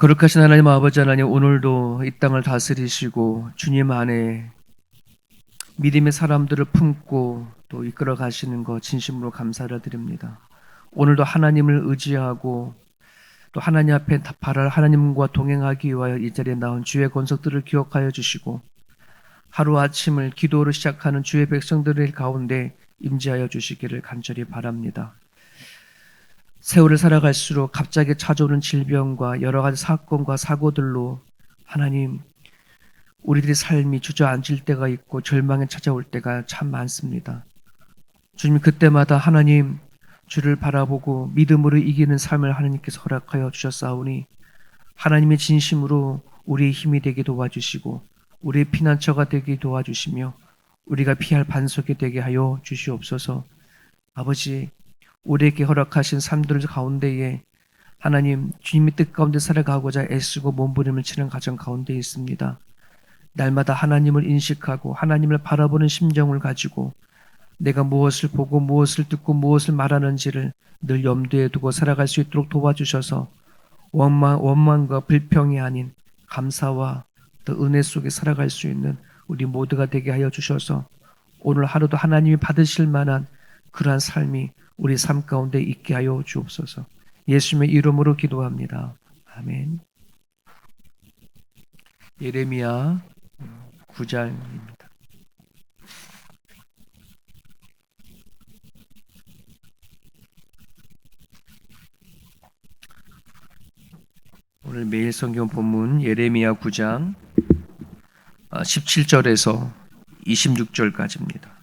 거룩하신 하나님 아버지 하나님 오늘도 이 땅을 다스리시고 주님 안에 믿음의 사람들을 품고 또 이끌어 가시는 것 진심으로 감사를 드립니다. 오늘도 하나님을 의지하고 또 하나님 앞에 바랄 하나님과 동행하기 위하여 이 자리에 나온 주의 권속들을 기억하여 주시고 하루 아침을 기도로 시작하는 주의 백성들의 가운데 임재하여 주시기를 간절히 바랍니다. 세월을 살아갈수록 갑자기 찾아오는 질병과 여러 가지 사건과 사고들로 하나님 우리들의 삶이 주저앉을 때가 있고 절망에 찾아올 때가 참 많습니다. 주님 그때마다 하나님 주를 바라보고 믿음으로 이기는 삶을 하나님께서 허락하여 주셨사오니 하나님의 진심으로 우리의 힘이 되게 도와주시고 우리의 피난처가 되게 도와주시며 우리가 피할 반석이 되게 하여 주시옵소서. 아버지 우리에게 허락하신 삶들 가운데에 하나님 주님의 뜻 가운데 살아가고자 애쓰고 몸부림을 치는 가정 가운데 있습니다. 날마다 하나님을 인식하고 하나님을 바라보는 심정을 가지고 내가 무엇을 보고 무엇을 듣고 무엇을 말하는지를 늘 염두에 두고 살아갈 수 있도록 도와주셔서 원망, 원망과 불평이 아닌 감사와 또 은혜 속에 살아갈 수 있는 우리 모두가 되게 하여 주셔서 오늘 하루도 하나님이 받으실 만한 그러한 삶이 우리 삶 가운데 있게 하여 주옵소서. 예수님의 이름으로 기도합니다. 아멘. 예레미야 9장입니다. 오늘 매일 성경 본문 예레미야 9장 17절에서 26절까지입니다.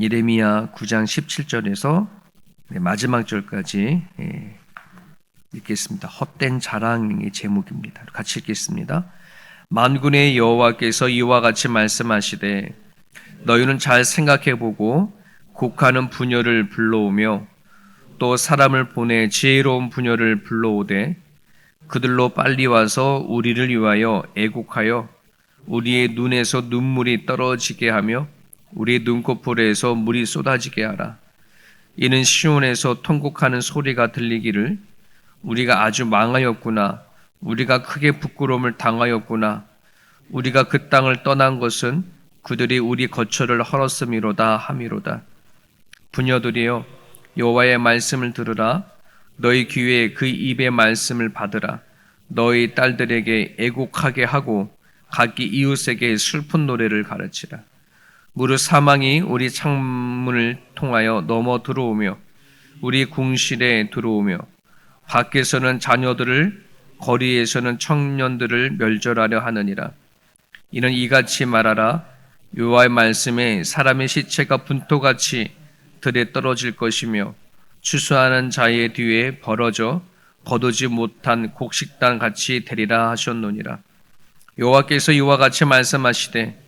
예레미야 9장 17절에서 마지막 절까지 예, 읽겠습니다. 헛된 자랑의 제목입니다. 같이 읽겠습니다. 만군의 여호와께서 이와 같이 말씀하시되 너희는 잘 생각해 보고 곡하는 부녀를 불러오며 또 사람을 보내 지혜로운 부녀를 불러오되 그들로 빨리 와서 우리를 위하여 애곡하여 우리의 눈에서 눈물이 떨어지게 하며 우리의 눈꺼풀에서 물이 쏟아지게 하라. 이는 시온에서 통곡하는 소리가 들리기를 우리가 아주 망하였구나. 우리가 크게 부끄러움을 당하였구나. 우리가 그 땅을 떠난 것은 그들이 우리 거처를 헐었음이로다 함이로다. 부녀들이여 여호와의 말씀을 들으라. 너희 귀에 그 입의 말씀을 받으라. 너희 딸들에게 애곡하게 하고 각기 이웃에게 슬픈 노래를 가르치라. 무릇 사망이 우리 창문을 통하여 넘어 들어오며 우리 궁실에 들어오며 밖에서는 자녀들을 거리에서는 청년들을 멸절하려 하느니라. 이는 이같이 말하라. 여호와의 말씀에 사람의 시체가 분토같이 들에 떨어질 것이며 추수하는 자의 뒤에 벌어져 거두지 못한 곡식단 같이 되리라 하셨노니라. 여호와께서 이와 같이 말씀하시되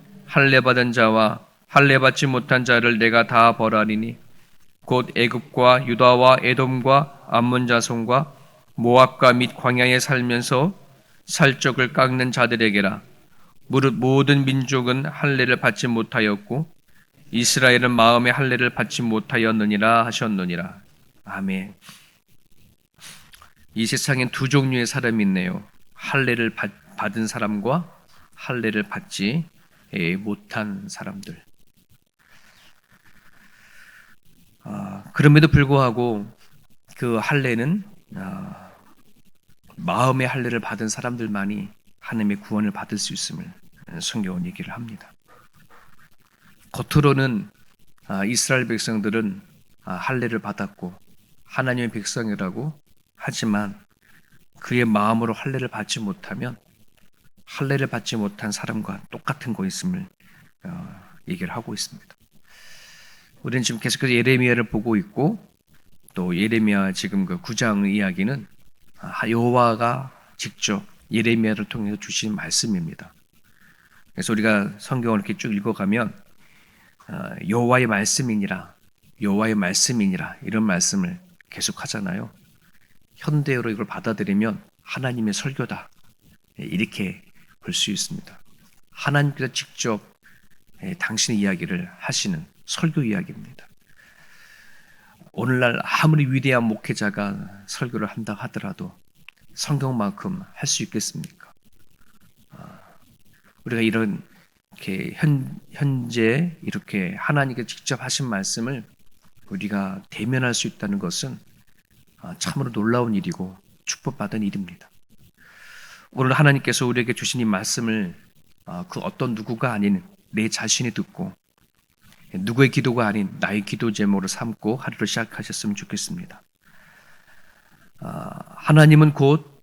할례 받은 자와 할례 받지 못한 자를 내가 다 벌하리니 곧 애굽과 유다와 에돔과 암몬 자손과 모압과 및 광야에 살면서 살적을 깎는 자들에게라 무릇 모든 민족은 할례를 받지 못하였고 이스라엘은 마음의 할례를 받지 못하였느니라 하셨느니라 아멘. 이 세상엔 두 종류의 사람이 있네요. 할례를 받, 받은 사람과 할례를 받지 못한 사람들. 아, 그럼에도 불구하고 그 할례는 아, 마음의 할례를 받은 사람들만이 하나님의 구원을 받을 수 있음을 성경은 얘기를 합니다. 겉으로는 아, 이스라엘 백성들은 아, 할례를 받았고 하나님의 백성이라고 하지만 그의 마음으로 할례를 받지 못하면 할례를 받지 못한 사람과 똑같은 거 있음을 어, 얘기를 하고 있습니다. 우리는 지금 계속해서 예레미야를 보고 있고 또 예레미야 지금 그 9장의 이야기는 아, 여호와가 직접 예레미야를 통해서 주신 말씀입니다. 그래서 우리가 성경을 이렇게 쭉 읽어가면 아, 여호와의 말씀이니라 여호와의 말씀이니라 이런 말씀을 계속 하잖아요. 현대어로 이걸 받아들이면 하나님의 설교다 예, 이렇게 볼 수 있습니다. 하나님께서 직접 예, 당신의 이야기를 하시는 설교 이야기입니다. 오늘날 아무리 위대한 목회자가 설교를 한다 하더라도 성경만큼 할 수 있겠습니까? 아, 우리가 이런 이렇게 현, 현재 이렇게 하나님께 직접 하신 말씀을 우리가 대면할 수 있다는 것은 아, 참으로 놀라운 일이고 축복받은 일입니다. 오늘 하나님께서 우리에게 주신 이 말씀을 아, 그 어떤 누구가 아닌 내 자신이 듣고 누구의 기도가 아닌 나의 기도 제목으로 삼고 하루를 시작하셨으면 좋겠습니다. 아, 하나님은 곧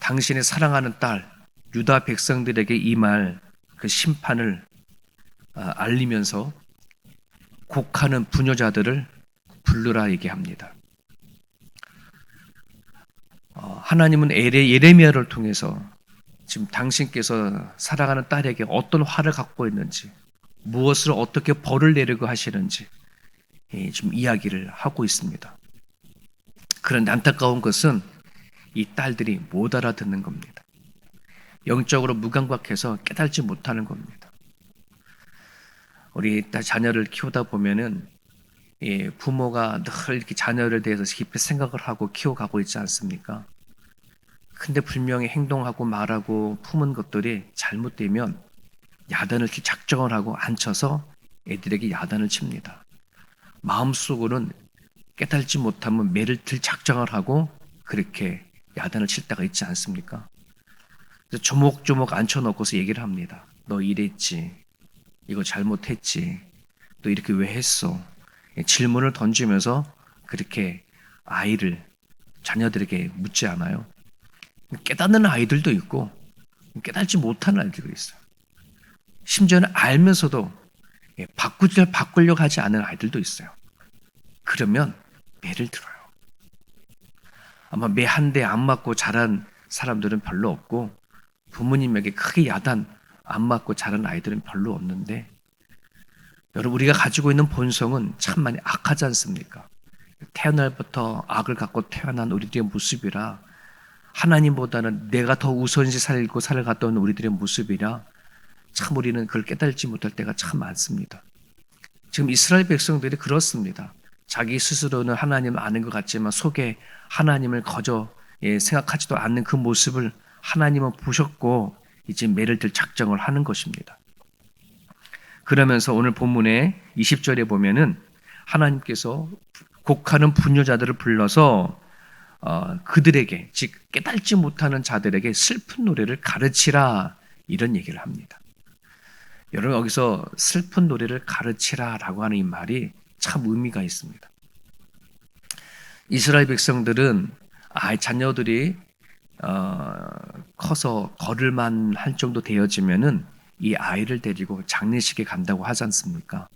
당신의 사랑하는 딸 유다 백성들에게 이 말 그 심판을 아, 알리면서 곡하는 부녀자들을 불러라 얘기합니다. 어, 하나님은 예레미야를 통해서 지금 당신께서 사랑하는 딸에게 어떤 화를 갖고 있는지, 무엇을 어떻게 벌을 내리고 하시는지 좀 이야기를 하고 있습니다. 그런데 안타까운 것은 이 딸들이 못 알아듣는 겁니다. 영적으로 무감각해서 깨달지 못하는 겁니다. 우리 딸 자녀를 키우다 보면은 부모가 늘 이렇게 자녀를 대해서 깊이 생각을 하고 키워가고 있지 않습니까? 근데 분명히 행동하고 말하고 품은 것들이 잘못되면 야단을 작정을 하고 앉혀서 애들에게 야단을 칩니다. 마음속으로는 깨달지 못하면 매를 들 작정을 하고 그렇게 야단을 칠 때가 있지 않습니까? 조목조목 앉혀놓고서 얘기를 합니다. 너 이랬지. 이거 잘못했지. 너 이렇게 왜 했어? 질문을 던지면서 그렇게 아이를 자녀들에게 묻지 않아요. 깨닫는 아이들도 있고 깨닫지 못하는 아이들도 있어요. 심지어는 알면서도 예, 바꾸려 바꾸려고 하지 않은 아이들도 있어요. 그러면 매를 들어요. 아마 매 한 대 안 맞고 자란 사람들은 별로 없고 부모님에게 크게 야단 안 맞고 자란 아이들은 별로 없는데 여러분 우리가 가지고 있는 본성은 참 많이 악하지 않습니까? 태어날부터 악을 갖고 태어난 우리들의 모습이라 하나님보다는 내가 더 우선시 살고 살아갔던 우리들의 모습이라 참 우리는 그걸 깨달지 못할 때가 참 많습니다. 지금 이스라엘 백성들이 그렇습니다. 자기 스스로는 하나님을 아는 것 같지만 속에 하나님을 거저 예, 생각하지도 않는 그 모습을 하나님은 보셨고 이제 매를 들 작정을 하는 것입니다. 그러면서 오늘 본문의 20절에 보면은 하나님께서 곡하는 분녀자들을 불러서 어, 그들에게 즉 깨달지 못하는 자들에게 슬픈 노래를 가르치라 이런 얘기를 합니다. 여러분 여기서 슬픈 노래를 가르치라라고 하는 이 말이 참 의미가 있습니다. 이스라엘 백성들은 아 자녀들이 어, 커서 걸을만 할 정도 되어지면은 이 아이를 데리고 장례식에 간다고 하지 않습니까?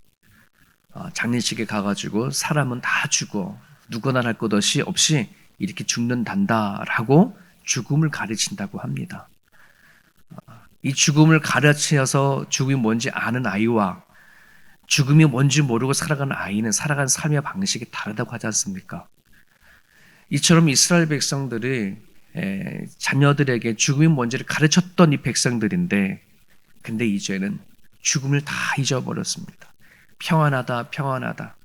어, 장례식에 가가지고 사람은 다 죽어 누구나 할 것 없이 이렇게 죽는단다라고 죽음을 가르친다고 합니다. 이 죽음을 가르쳐서 죽음이 뭔지 아는 아이와 죽음이 뭔지 모르고 살아가는 아이는 살아가는 삶의 방식이 다르다고 하지 않습니까? 이처럼 이스라엘 백성들이 자녀들에게 죽음이 뭔지를 가르쳤던 이 백성들인데, 근데 이제는 죽음을 다 잊어버렸습니다. 평안하다, 평안하다.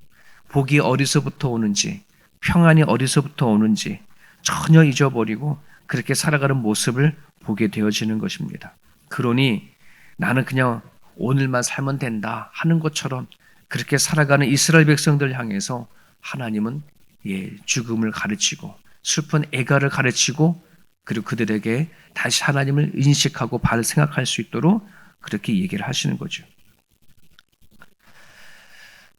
복이 어디서부터 오는지, 평안이 어디서부터 오는지 전혀 잊어버리고 그렇게 살아가는 모습을 보게 되어지는 것입니다. 그러니 나는 그냥 오늘만 살면 된다 하는 것처럼 그렇게 살아가는 이스라엘 백성들 향해서 하나님은 예, 죽음을 가르치고 슬픈 애가를 가르치고 그리고 그들에게 다시 하나님을 인식하고 바를 생각할 수 있도록 그렇게 얘기를 하시는 거죠.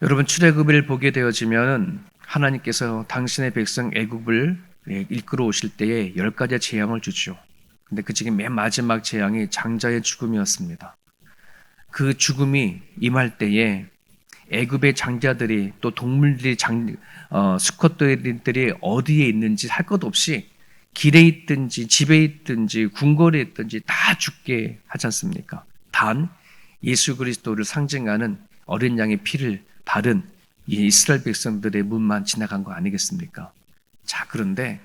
여러분 출애굽을 보게 되어지면 하나님께서 당신의 백성 애굽을 예, 이끌어 오실 때에 열 가지의 재앙을 주죠. 근데 그 중에 맨 마지막 재앙이 장자의 죽음이었습니다. 그 죽음이 임할 때에 애굽의 장자들이 또 동물들이 장 어, 수컷들이 어디에 있는지 할 것 없이 길에 있든지 집에 있든지 궁궐에 있든지 다 죽게 하지 않습니까? 단 예수 그리스도를 상징하는 어린 양의 피를 바른 이 이스라엘 백성들의 문만 지나간 거 아니겠습니까? 자, 그런데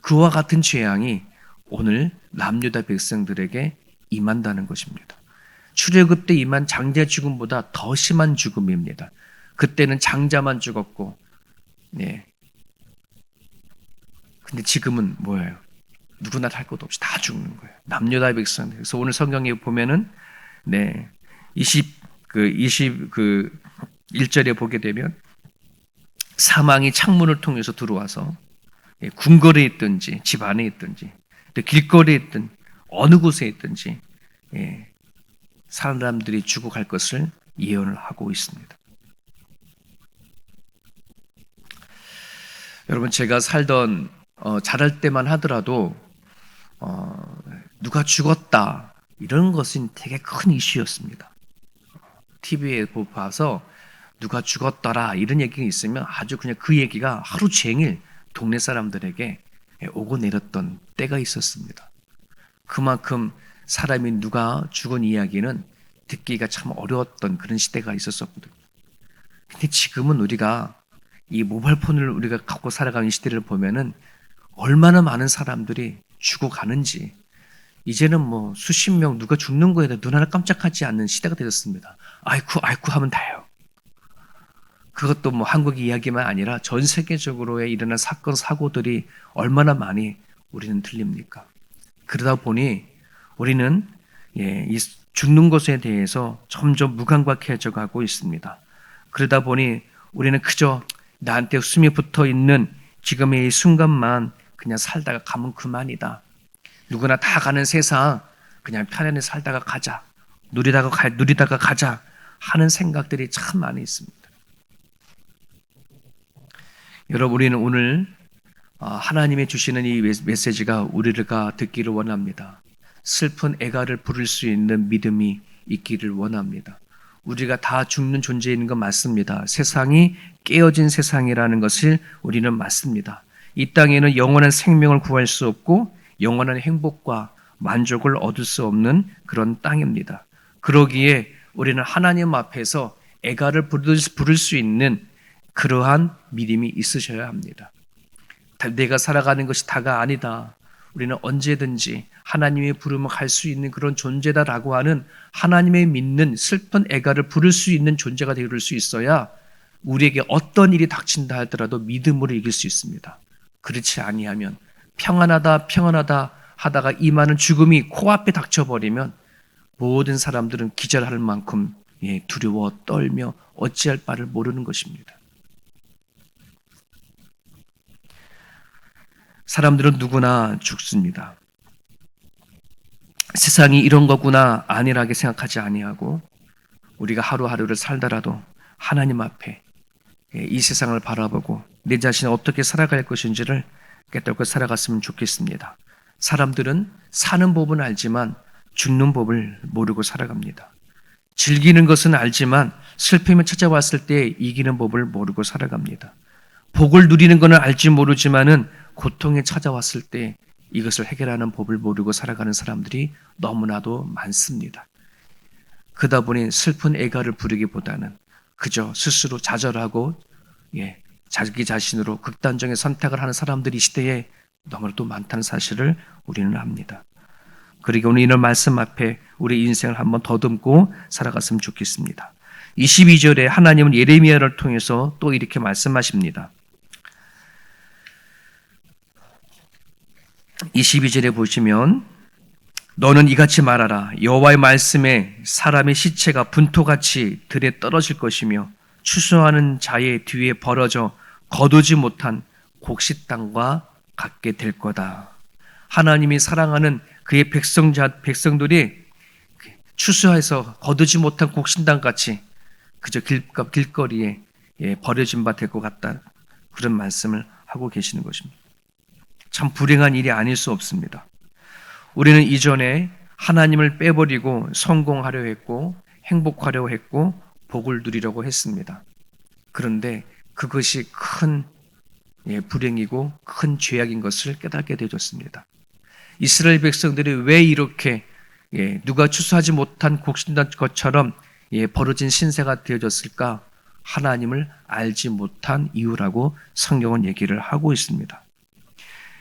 그와 같은 재앙이 오늘 남유다 백성들에게 임한다는 것입니다. 출애굽 때 임한 장자 죽음보다 더 심한 죽음입니다. 그때는 장자만 죽었고, 네. 근데 지금은 뭐예요? 누구나 할 것도 없이 다 죽는 거예요. 남녀다 백성들. 그래서 오늘 성경에 보면은 네. 20 그 20 그 1절에 보게 되면 사망이 창문을 통해서 들어와서 예, 궁궐에 있든지 집 안에 있든지 또 길거리에 있든 어느 곳에 있든지 예, 사람들이 죽어갈 것을 예언을 하고 있습니다. 여러분 제가 살던 어, 자랄 때만 하더라도 어, 누가 죽었다 이런 것은 되게 큰 이슈였습니다. TV에 봐서 누가 죽었더라 이런 얘기가 있으면 아주 그냥 그 얘기가 하루 종일 동네 사람들에게 오고 내렸던 때가 있었습니다. 그만큼 사람이 누가 죽은 이야기는 듣기가 참 어려웠던 그런 시대가 있었었거든요. 근데 지금은 우리가 이 모바일폰을 우리가 갖고 살아가는 시대를 보면은 얼마나 많은 사람들이 죽어가는지 이제는 뭐 수십 명 누가 죽는 거에 눈 하나 깜짝하지 않는 시대가 되었습니다. 아이쿠 아이쿠 하면 다요. 그것도 뭐 한국 이야기만 아니라 전 세계적으로의 일어난 사건 사고들이 얼마나 많이 우리는 들립니까? 그러다 보니 우리는 예, 이 죽는 것에 대해서 점점 무감각해져 가고 있습니다. 그러다 보니 우리는 그저 나한테 숨이 붙어 있는 지금의 이 순간만 그냥 살다가 가면 그만이다. 누구나 다 가는 세상 그냥 편안히 살다가 가자. 누리다가 가, 누리다가 가자 하는 생각들이 참 많이 있습니다. 여러분 우리는 오늘 어, 하나님의 주시는 이 메시지가 우리가 듣기를 원합니다. 슬픈 애가를 부를 수 있는 믿음이 있기를 원합니다. 우리가 다 죽는 존재인 건 맞습니다. 세상이 깨어진 세상이라는 것을 우리는 맞습니다. 이 땅에는 영원한 생명을 구할 수 없고 영원한 행복과 만족을 얻을 수 없는 그런 땅입니다. 그러기에 우리는 하나님 앞에서 애가를 부를 수 있는 그러한 믿음이 있으셔야 합니다. 내가 살아가는 것이 다가 아니다. 우리는 언제든지 하나님의 부름을 갈 수 있는 그런 존재다라고 하는 하나님의 믿는 슬픈 애가를 부를 수 있는 존재가 될수 있어야 우리에게 어떤 일이 닥친다 하더라도 믿음으로 이길 수 있습니다. 그렇지 아니하면 평안하다 평안하다 하다가 임하는 죽음이 코앞에 닥쳐버리면 모든 사람들은 기절할 만큼 예, 두려워 떨며 어찌할 바를 모르는 것입니다. 사람들은 누구나 죽습니다. 세상이 이런 거구나 안일하게 생각하지 아니하고 우리가 하루하루를 살더라도 하나님 앞에 예, 이 세상을 바라보고 내 자신이 어떻게 살아갈 것인지를 깨닫고 살아갔으면 좋겠습니다. 사람들은 사는 법은 알지만 죽는 법을 모르고 살아갑니다. 즐기는 것은 알지만 슬픔이 찾아왔을 때 이기는 법을 모르고 살아갑니다. 복을 누리는 것은 알지 모르지만은 고통이 찾아왔을 때 이것을 해결하는 법을 모르고 살아가는 사람들이 너무나도 많습니다. 그러다 보니 슬픈 애가를 부르기보다는 그저 스스로 좌절하고 예, 자기 자신으로 극단적인 선택을 하는 사람들이 시대에 너무나도 많다는 사실을 우리는 압니다. 그리고 오늘 이런 말씀 앞에 우리 인생을 한번 더듬고 살아갔으면 좋겠습니다. 22절에 하나님은 예레미야를 통해서 또 이렇게 말씀하십니다. 22절에 보시면 너는 이같이 말하라 여호와의 말씀에 사람의 시체가 분토같이 들에 떨어질 것이며 추수하는 자의 뒤에 벌어져 거두지 못한 곡식 땅과 같게 될 거다. 하나님이 사랑하는 그의 백성자 백성들이 추수해서 거두지 못한 곡식당 같이 그저 길, 길거리에 예, 버려진 바 될 것 같다. 그런 말씀을 하고 계시는 것입니다. 참 불행한 일이 아닐 수 없습니다. 우리는 이전에 하나님을 빼버리고 성공하려 했고 행복하려 했고 복을 누리려고 했습니다. 그런데 그것이 큰 예, 불행이고 큰 죄악인 것을 깨닫게 되어졌습니다. 이스라엘 백성들이 왜 이렇게 예, 누가 추수하지 못한 곡신단 것처럼 예, 벌어진 신세가 되어졌을까? 하나님을 알지 못한 이유라고 성경은 얘기를 하고 있습니다.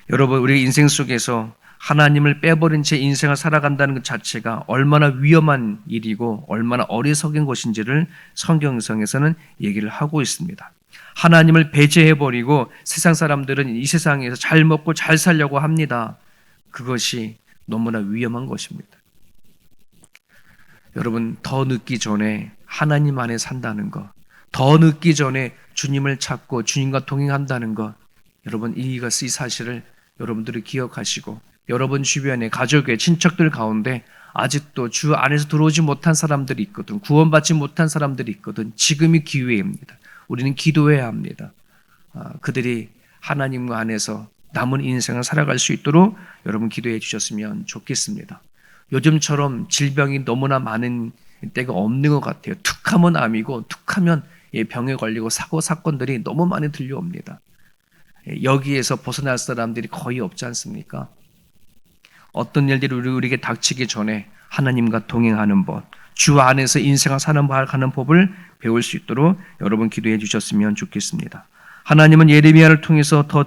여러분, 우리 인생 속에서 하나님을 빼버린 채 인생을 살아간다는 것 자체가 얼마나 위험한 일이고 얼마나 어리석은 것인지를 성경성에서는 얘기를 하고 있습니다. 하나님을 배제해버리고 세상 사람들은 이 세상에서 잘 먹고 잘 살려고 합니다. 그것이 너무나 위험한 것입니다. 여러분, 더 늦기 전에 하나님 안에 산다는 것, 더 늦기 전에 주님을 찾고 주님과 동행한다는 것, 여러분, 이것이 사실을 여러분들이 기억하시고, 여러분 주변에 가족의 친척들 가운데 아직도 주 안에서 들어오지 못한 사람들이 있거든, 구원받지 못한 사람들이 있거든, 지금이 기회입니다. 우리는 기도해야 합니다. 아, 그들이 하나님 안에서 남은 인생을 살아갈 수 있도록 여러분 기도해 주셨으면 좋겠습니다. 요즘처럼 질병이 너무나 많은 때가 없는 것 같아요. 툭하면 암이고 툭하면 예, 병에 걸리고 사고 사건들이 너무 많이 들려옵니다. 예, 여기에서 벗어날 사람들이 거의 없지 않습니까? 어떤 일들이 우리에게 닥치기 전에 하나님과 동행하는 법, 주 안에서 인생을 사는 가는 법을 배울 수 있도록 여러분 기도해 주셨으면 좋겠습니다. 하나님은 예레미야를 통해서 더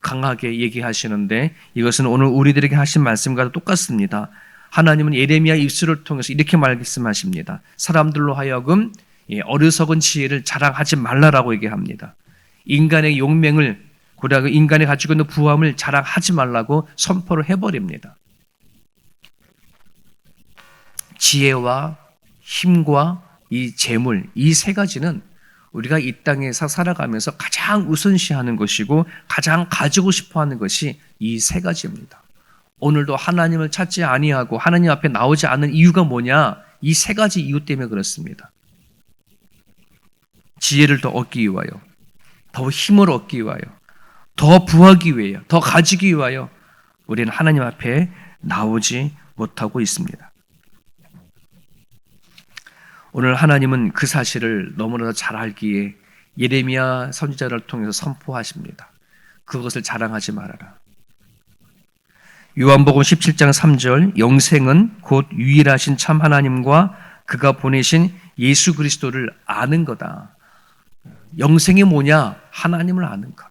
강하게 얘기하시는데 이것은 오늘 우리들에게 하신 말씀과 똑같습니다. 하나님은 예레미야 입술을 통해서 이렇게 말씀하십니다. 사람들로 하여금 어리석은 지혜를 자랑하지 말라라고 얘기합니다. 인간의 용맹을 고라고 인간이 가지고 있는 부함을 자랑하지 말라고 선포를 해버립니다. 지혜와 힘과 이 재물 이 세 가지는 우리가 이 땅에서 살아가면서 가장 우선시하는 것이고 가장 가지고 싶어 하는 것이 이 세 가지입니다. 오늘도 하나님을 찾지 아니하고 하나님 앞에 나오지 않는 이유가 뭐냐? 이 세 가지 이유 때문에 그렇습니다. 지혜를 더 얻기 위하여, 더 힘을 얻기 위하여, 더 부하기 위하여, 더 가지기 위하여 우리는 하나님 앞에 나오지 못하고 있습니다. 오늘 하나님은 그 사실을 너무나 잘 알기에 예레미야 선지자를 통해서 선포하십니다. 그것을 자랑하지 말아라. 요한복음 17장 3절 영생은 곧 유일하신 참 하나님과 그가 보내신 예수 그리스도를 아는 거다. 영생이 뭐냐? 하나님을 아는 것.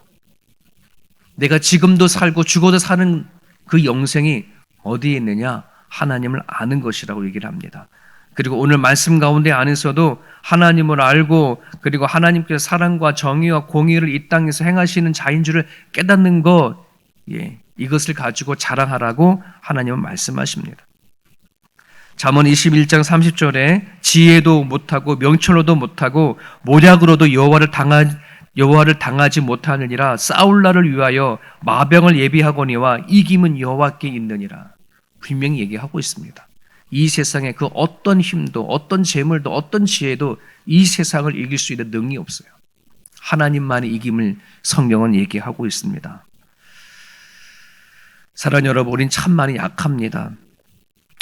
내가 지금도 살고 죽어도 사는 그 영생이 어디에 있느냐? 하나님을 아는 것이라고 얘기를 합니다. 그리고 오늘 말씀 가운데 안에서도 하나님을 알고 그리고 하나님께서 사랑과 정의와 공의를 이 땅에서 행하시는 자인 줄을 깨닫는 것, 예, 이것을 가지고 자랑하라고 하나님은 말씀하십니다. 잠언 21장 30절에 지혜도 못하고 명철로도 못하고 모략으로도 여호와를 당하 여호와를 당하지 못하느니라 싸울 날을 위하여 마병을 예비하거니와 이김은 여호와께 있느니라 분명히 얘기하고 있습니다. 이 세상에 그 어떤 힘도 어떤 재물도 어떤 지혜도 이 세상을 이길 수 있는 능이 없어요. 하나님만의 이김을 성경은 얘기하고 있습니다. 사랑 여러분, 우린 참 많이 약합니다.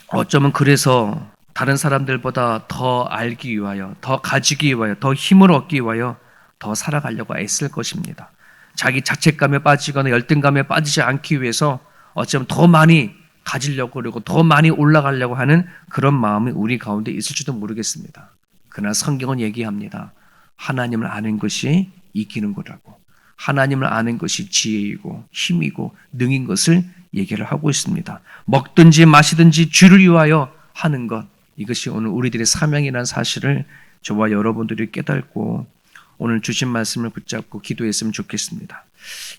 어쩌면 그래서 다른 사람들보다 더 알기 위하여, 더 가지기 위하여, 더 힘을 얻기 위하여 더 살아가려고 애쓸 것입니다. 자기 자책감에 빠지거나 열등감에 빠지지 않기 위해서 어쩌면 더 많이 가지려고 그러고 더 많이 올라가려고 하는 그런 마음이 우리 가운데 있을지도 모르겠습니다. 그러나 성경은 얘기합니다. 하나님을 아는 것이 이기는 거라고. 하나님을 아는 것이 지혜이고 힘이고 능인 것을 얘기를 하고 있습니다. 먹든지 마시든지 주를 위하여 하는 것. 이것이 오늘 우리들의 사명이라는 사실을 저와 여러분들이 깨닫고 오늘 주신 말씀을 붙잡고 기도했으면 좋겠습니다.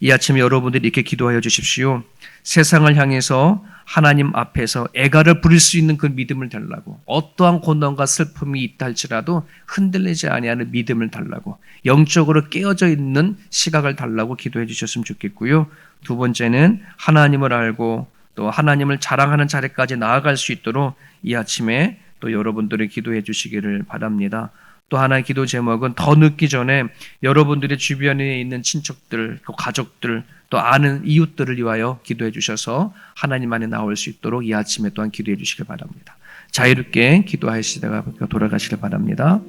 이 아침에 여러분들이 이렇게 기도하여 주십시오. 세상을 향해서 하나님 앞에서 애가를 부릴 수 있는 그 믿음을 달라고 어떠한 고난과 슬픔이 있다 할지라도 흔들리지 아니하는 믿음을 달라고 영적으로 깨어져 있는 시각을 달라고 기도해 주셨으면 좋겠고요. 두 번째는 하나님을 알고 또 하나님을 자랑하는 자리까지 나아갈 수 있도록 이 아침에 또 여러분들이 기도해 주시기를 바랍니다. 또 하나의 기도 제목은 더 늦기 전에 여러분들의 주변에 있는 친척들, 또 가족들, 또 아는 이웃들을 위하여 기도해 주셔서 하나님 안에 나올 수 있도록 이 아침에 또한 기도해 주시길 바랍니다. 자유롭게 기도하시다가 돌아가시길 바랍니다.